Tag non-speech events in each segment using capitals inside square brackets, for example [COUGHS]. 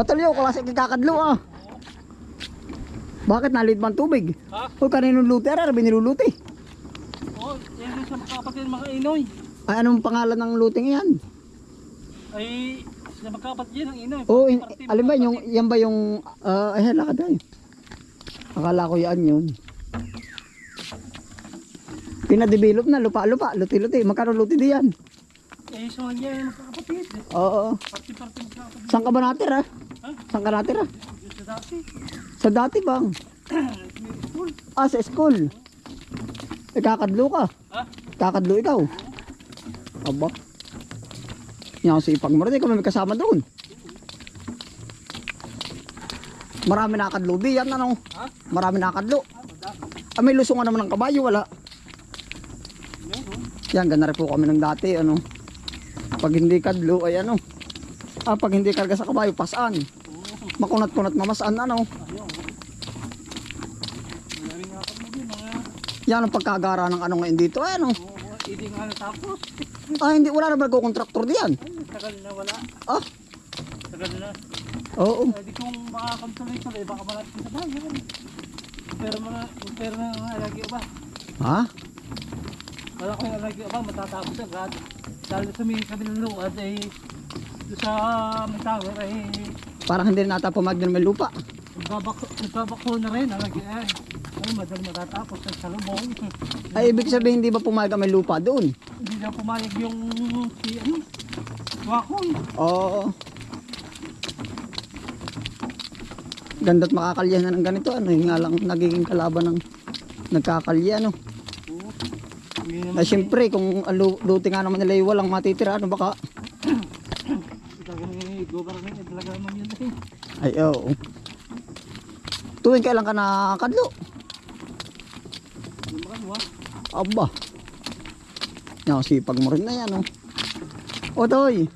Kotolyo, klase kakadlo ah. Bakit nalit man tubig? Ha? O kaninong luti, arar, biniluluti. Oo, yan yung sa magkakapatid mga inoy. Ay, anong pangalan ng luting yan? Ay, sa magkakapatid yan ang inoy. Oo, in, Parte alam ba, yung, yan ba yung, ah, ay, lakad tayo. Akala ko yan yun. Pinadevelop na, lupa-lupa, luti-luti. Magkano luti di yan? Eh, so yan yung magkakapatid. Oo. Parte-parte magkakapatid. Saan ka ba natira? Ha? Saan ka natira? Sa dati. Sa dati bang? School. Ah, sa school. Eh, kakadlo ka. Ha? Kakadlo ikaw. Aba. Yan ang sipag mo rin. Ikaw may kasama doon. Marami nakadlo di yan ano. Ha? Marami nakadlo. Ah, may lusungan naman ng kabayo, wala. Yan. Yan, gana rin po kami ng dati, ano. Pag hindi kadlo, ay ano. Ah, pag hindi karga sa kabayo, pasan. Makunat-kunat mamasan, ano. Nga. Yan ang pagkagara ng ano ngayon dito, ay ano. Oo, hindi nga natapos. Ah, hindi, wala na ba kontraktor diyan? Ay, tagal na wala. Ah, Tagal na. oo. Eh, di kung makakontuloy-tuloy, baka malapit sa bayan. Pero mga, pera na mga alagi ba? Ha? Wala ko yung alagi ba, matatapos agad. Dahil sumingin kami ng luwad ay doon sa may tower ay Parang hindi na nata pumag ng may lupa. nagbabako, nagbabako na rin alagi ay. Ay, madali matatapos sa salubong. [LAUGHS] Ay, ibig sabihin, hindi ba pumayag ang may lupa doon? Hindi na pumayag yung si ano, wakon. Oo. Ganda't makakalya na ng ganito, ano, yung nga lang nagiging kalaban ng nagkakalya, ano. Oo. Ay, siyempre, kung luti nga naman nila yung walang matitira, ano baka, talagang ni government, eh, talaga naman yun eh. Ay, oo. Tuwing kailan ka nakakadlo? Aba. Yan, sipag mo rin na yan, oh. O, Toy.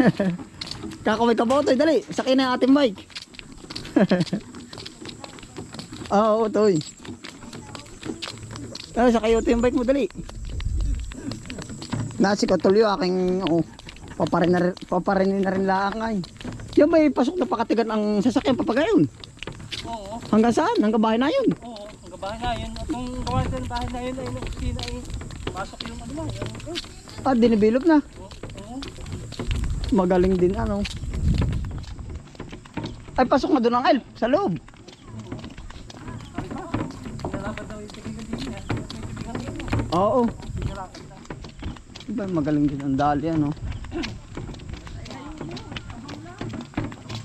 [LAUGHS] Kakamay ka ba, Toy? Dali, sakay na yung ating bike. [LAUGHS] Ah, Oo, Toy. Ay, sakay ito yung bike mo, dali. Nasi ko tuloy aking, oh, paparin na rin, paparin na rin lang ay. Yan ba pasok na pakatigan ang sasakyan papagayon? Oo. Hanggang saan? Hanggang bahay na yun? Oo, ang gabahan na yun. At kung gawa sa bahay na yun, ay yung opisina ay pasok yung ano na, yung. Ah, dinibilop na. Oo. Magaling din ano. Ay, pasok na doon ang elf sa loob. May. Oo. Pinalakad na. Ba, magaling din ang dali ano.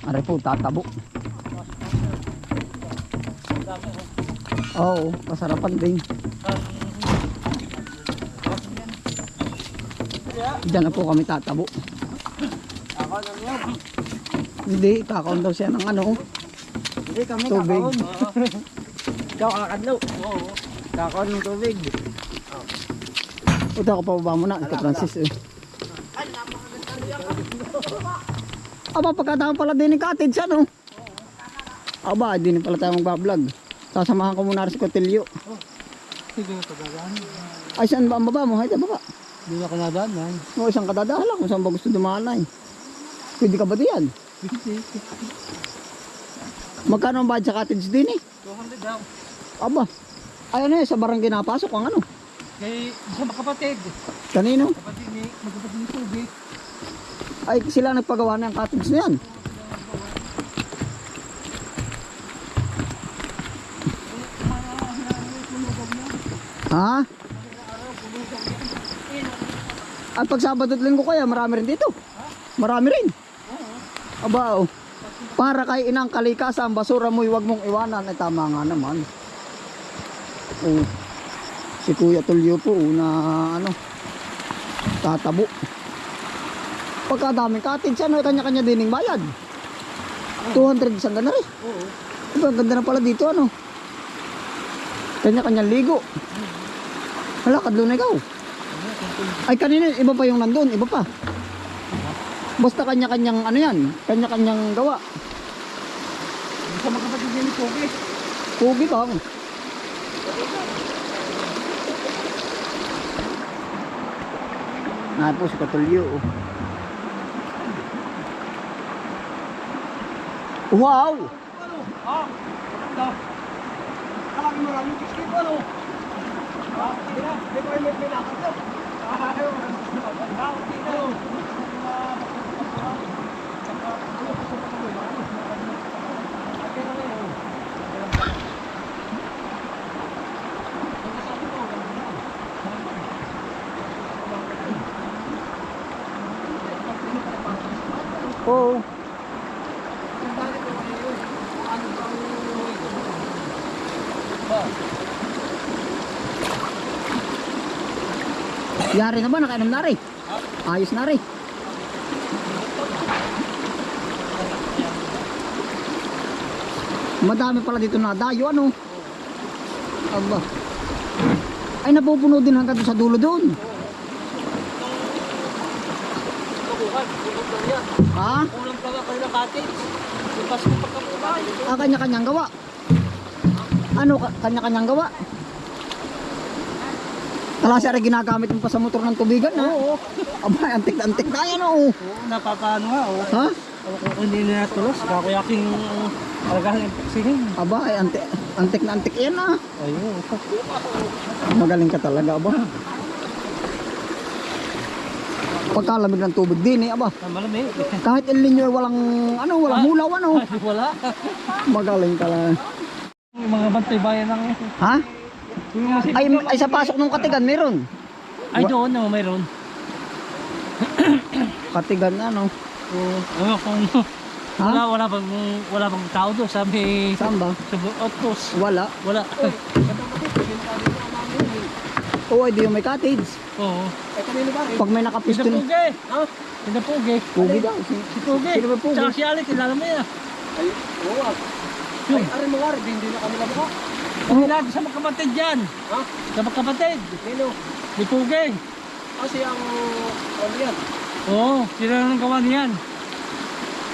Aray po, tatabo. Oh. Oo, kasarapan din. Diyan na po kami tatabo. Ako na niya. Hindi, kakaon daw siya ng ano. Hindi kami Tubig. kakaon. [LAUGHS] Ikaw kakadlaw. Oo. Kakaon ng tubig. Ito ako pababa mo na. Ito Francis eh. Aba, pagkatapos pala din ng cottage ano? Aba, di na pala tayo magbablog. Sasamahan ko muna si Cotilio. Sige na pagkagaan. Ay, saan ba ang baba mo? Ay, sa baba. Hindi na kanadaan yan. O, isang kadadaan lang kung saan ba gusto dumaan ay. Pwede ka ba diyan? Magkano ang bayad sa cottage din eh? 200 daw. Aba, ay ano eh, sa barangay napasok ang ano? Kay isa makapatid. Kanino? Kapatid ni, magkapatid ni Tubig. Ay, sila nagpagawa ng cottage na yan. Ha? At pag Sabado at Linggo kaya, marami rin dito. Marami rin. Aba, oh. Para kay inang kalikasan, basura mo'y wag mong iwanan. Ay, tama nga naman. Oh. Si Kuya Tulyo po, una, ano, tatabo. Pagkadaming cottage, ano, kanya-kanya dining bayad. 200 isang ganda rin. Oo. Aba, ang ganda na pala dito, ano. Kanya-kanya ligo. Hala, kadlo na ikaw. Ay, kanina, iba pa yung nandun, iba pa. Basta kanya-kanyang, ano yan, kanya-kanyang gawa. Isa magkapatid ni Tubig. Pugi ba? Na po si Katulyo. oh. Wow! Ano? Ha? Kalaki mo lang yung kiskip ano? Ha? Hindi na. Hindi ko may pinakot to. Ayaw. Ha? Hindi na. Oo. Yari na ba? Nakainom na rin. Ayos na rin. Madami pala dito na dayo ano. Aba. Ay napupuno din hanggang sa dulo doon. Ha? Kulang pa kayo ng cottage. Ah, kanya-kanyang gawa. Ano, ka- kanya-kanyang gawa? Kalasi rin ginagamit mo pa sa motor ng tubigan, ha? Oo. Aba, antik na antik na yan, oo. Oo, napapano nga. Oh. Ha? Hindi na tulos, kakuyaking alagahan yung paksinin. Aba, ay antik, antik na antik yan, ha? Ayun. Magaling ka talaga, aba. Pagkalamig ng tubig din, eh, aba. Malamig. Kahit El Nino, walang, ano, walang hulaw, ano. [LAUGHS] Wala. Magaling ka lang. Yung mga bantay bayan ng... Ha? Ay, ay sa pasok ng katigan, meron. Ay, doon na mayroon. [COUGHS] Katigan, ano. Oo. Ano kung... Ha? Wala, wala bang, wala bang tao doon. Sabi... Saan ba? Sa Otos. Wala. Wala. [LAUGHS] Oo, ay di yung may cottage. Oo. Pag may Hindi nakapiston, Pugi. Ha? Hindi Pugi. Pugi daw. Si Pugi. Sino ba Pugi? Tsaka si Alec, kilala mo yan. Ay, oo. Yung, Aray mo nga, hindi na kami labuka. Kami lagi sa magkapatid yan. Ha? Sa magkapatid. Nino, Ni Pugi. kasi ang, ano yan? Oo. Sila nang gawa niyan.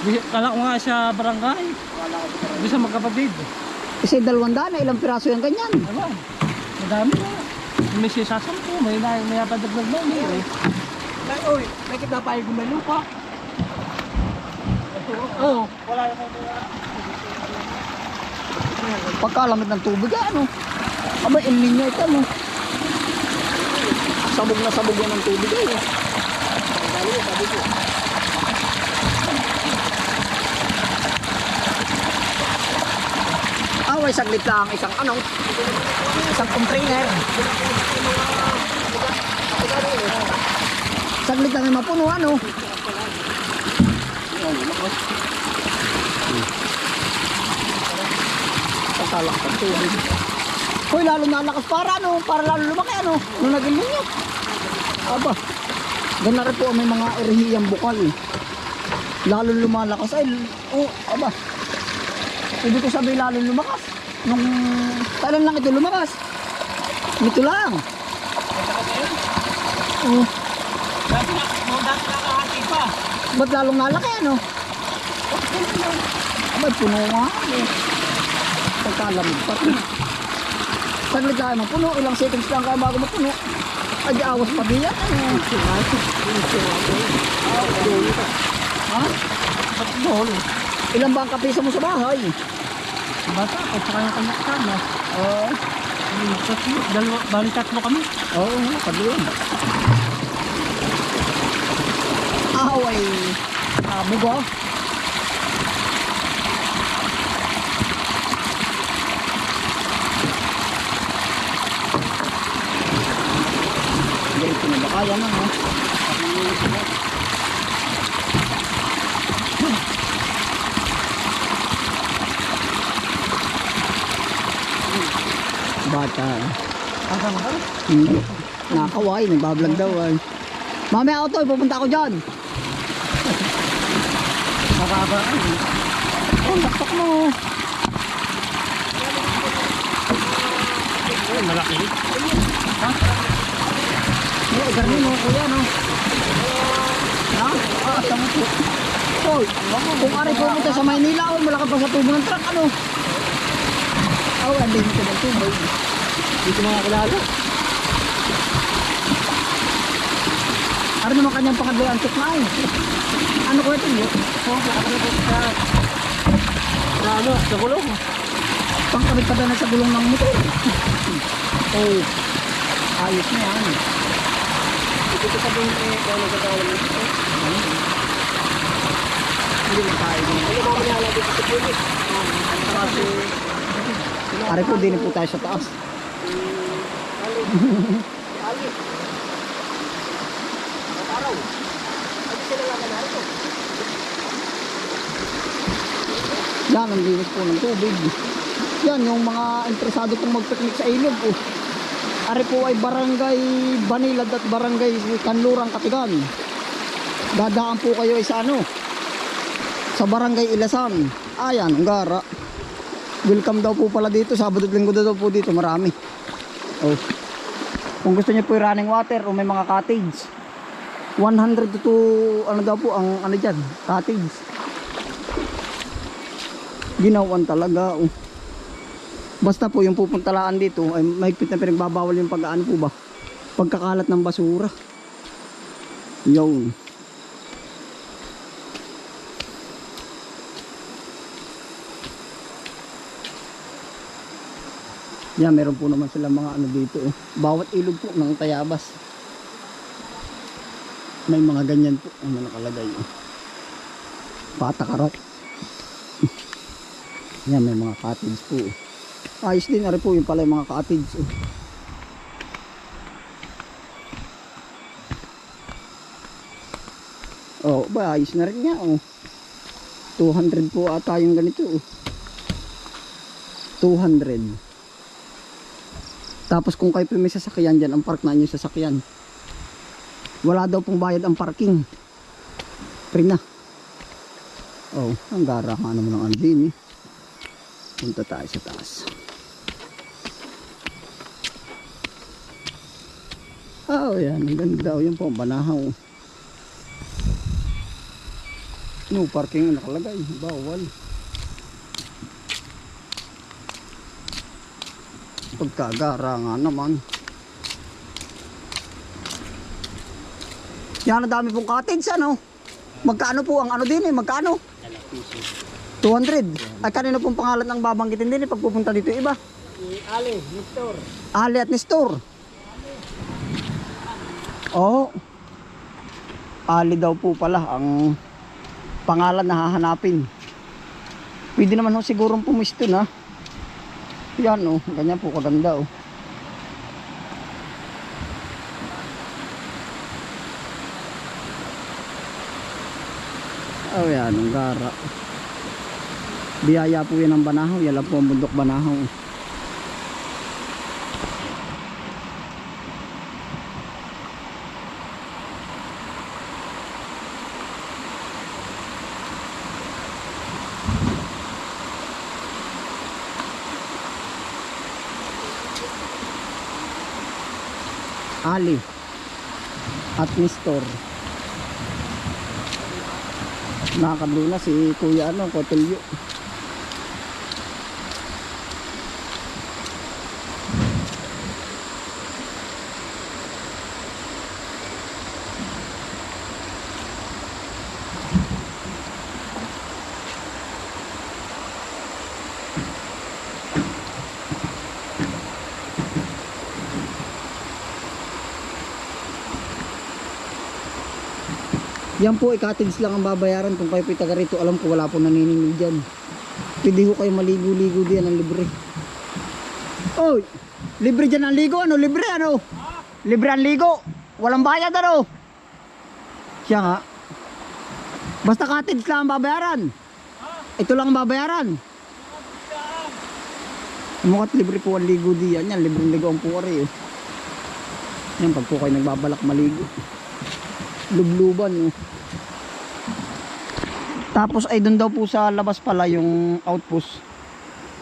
Di- Kala ko nga sa barangay. Wala ko pa Di sa magkapatid. Kasi dalawang daan, ilang piraso yan ganyan. Ano? Madami na. May sisasam ko. May, may, may apadaglag na. May, eh. Ay, oy, may kita pa yung lupa. Oo. Wala yung Pagkalamit ng tubig, ano? Aba, El Nino ito, no? Sabog na sabog yan ng tubig, eh. Away, saglit lang. Isang ano? Isang container. Saglit lang yung mapuno, ano? Pasalak ng tubig. Hoy, lalo nalakas para ano, para lalo lumaki ano, nung naging ninyo. Aba, ganun rin po may mga erhiyang bukal. Lalo lumalakas ay, oh, aba. Hindi ko sabi lalo lumakas. Nung, kailan lang ito lumakas? Ito lang. Oh, Dati na, dati nakahati pa. ba't lalong nalaki ano? Aba, puno nga. Eh. Pagkalamig pa. Saglit tayo mapuno, ilang seconds lang kayo bago mapuno. Ay, awas pa diyan. Ano? Ha? Ba't doon? Ilan ba ang kapisa mo sa bahay? Bata ako, tsaka yung kanya kasama. Oo. Tatlo, dalawa, bali tatlo kami. Oo, sabi yun. Away. Amo ba? Hindi, pinabakaya na, ha? Bata. Asa mo ba? Hindi. Nakakaway, nagbablog daw ay. Mamaya ako to, pupunta ako dyan. Mababa. Oh, saksak mo. Malaki. Hindi, garni mo, kuya, no? Ha? Ah, sa mo po. Hoy, kung ari pumunta sa Maynila, oh, malaki pa sa tubo ng truck, ano? Oh, mo ko ng tubo. Ko mga kilala. Ano naman kanyang pangadloy ang eh? Ano ko ito, yun? Oo, nakakalimutan ka. Sa ano, sa gulong. Pangkabit pa na sa gulong ng motor. oh, ayos na yan. Ito ko sabihin eh, kung ano gagawin mo dito. Hindi mo tayo. Ano ba manala dito sa pulis? Kasi, Pare po, din po tayo sa taas. Ali. Ali. Mataraw. Ano sila lang na ito? Yan, ang linis po ng tubig. Yan, yung mga interesado pong magpiknik sa ilog. Oh. Ari po ay barangay Banilad at barangay Kanlurang Katigan. Dadaan po kayo ay sa ano? Sa barangay Ilasan. Ayan, ang gara. Welcome daw po pala dito. Sabado at linggo daw po dito. Marami. Oh. Kung gusto niyo po yung running water o may mga cottage. 100 to, to ano daw po ang ano dyan, cottage ginawan talaga oh. Basta po yung pupuntalaan dito ay mahigpit na pinagbabawal yung pag-ano po ba pagkakalat ng basura yun yan meron po naman sila mga ano dito oh. bawat ilog po ng tayabas may mga ganyan po ano nakalagay oh. patakarat [LAUGHS] yan, may mga cottage po. Ayos din, ari po yung pala yung mga cottage. Oh. Ba, ayos na rin nga. Oh. 200 po ata yung ganito. Oh. 200. Tapos kung kayo po may sasakyan dyan, ang park na nyo yung sasakyan. Wala daw pong bayad ang parking. Free na. Oh, ang gara nga naman ng andin eh. Punta tayo sa taas. Oh, yan. Ang ganda. Oh, yan po. ang Banahaw. No parking ang nakalagay. Bawal. Pagkagara nga naman. Yan, ang dami pong cottage, ano? Magkano po ang ano din eh? Magkano? 200. Ay kanino pong pangalan ng babanggitin din eh pag pupunta dito iba? Ali, Victor. Ali at Nestor. Oo. Ali daw po pala ang pangalan na hahanapin. Pwede naman ho sigurong pumisto na. Yan oh, ganyan po kaganda oh. Oh yan, ang gara. Biyaya po yan ng Banahaw. Yan lang po ang bundok Banahaw. Ali at Nestor nakakablo na si Kuya ano, Cotelio Yan po, i-cottage lang ang babayaran kung kayo po taga rito. Alam ko wala po naniningil dyan. Pwede ko kayo maligo-ligo diyan ang libre. Oy, libre dyan ang ligo. Ano? Libre ano? Libre ang ligo. Walang bayad ano? Siya nga. Basta cottage lang ang babayaran. Ito lang ang babayaran. Mukat libre po ang ligo diyan. Yan, libre ligo ang puwari. Oh. Yan, pag po kayo nagbabalak maligo. Lubluban. Oh. Tapos ay doon daw po sa labas pala yung outpost.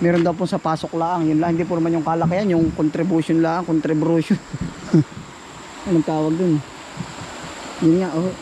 Meron daw po sa pasok lang. Yun lang, hindi po naman yung kalakayan, yung contribution lang, contribution. [LAUGHS] Anong tawag dun? Yun nga, oh.